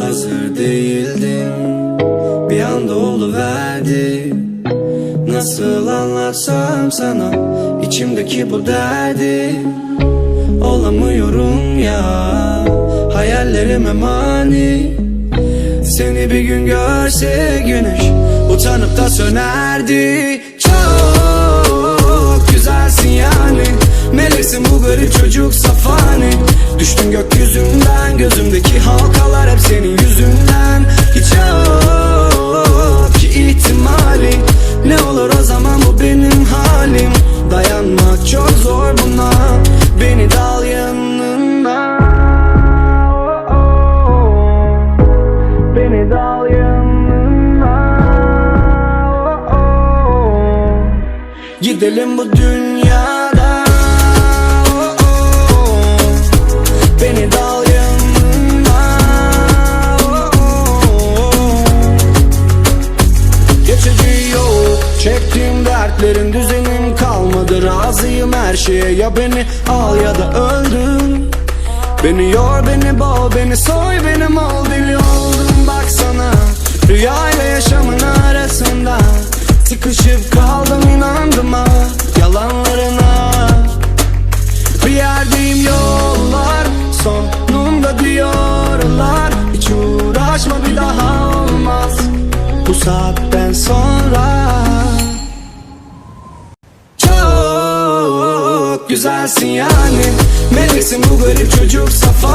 Hazır değildim Bir anda oluverdi. Nasıl anlatsam sana içimdeki bu derdi. Olamıyorum ya Hayallerime mani bir gün görse güneş Utanıp da sönerdi. Çok güzelsin yani. Meleksin bu garip çocuk safani. Düştün gökyüzünden Gözümdeki halkalar hep senin yüzünden. Hiç yok ki ihtimali. Ne olur o zaman bu benim halim. Dayanmak çok zor buna Gidelim bu dünyada. Beni dal yanına. Geçici yok Çektiğim dertlerin düzenim kalmadı. Razıyım her şeye ya beni al ya da öldür. Beni yor beni boğ beni soy uğraşma bir daha olmaz. Bu saatten sonra. Çok güzelsin yani. Meleksin bu garip çocuk safani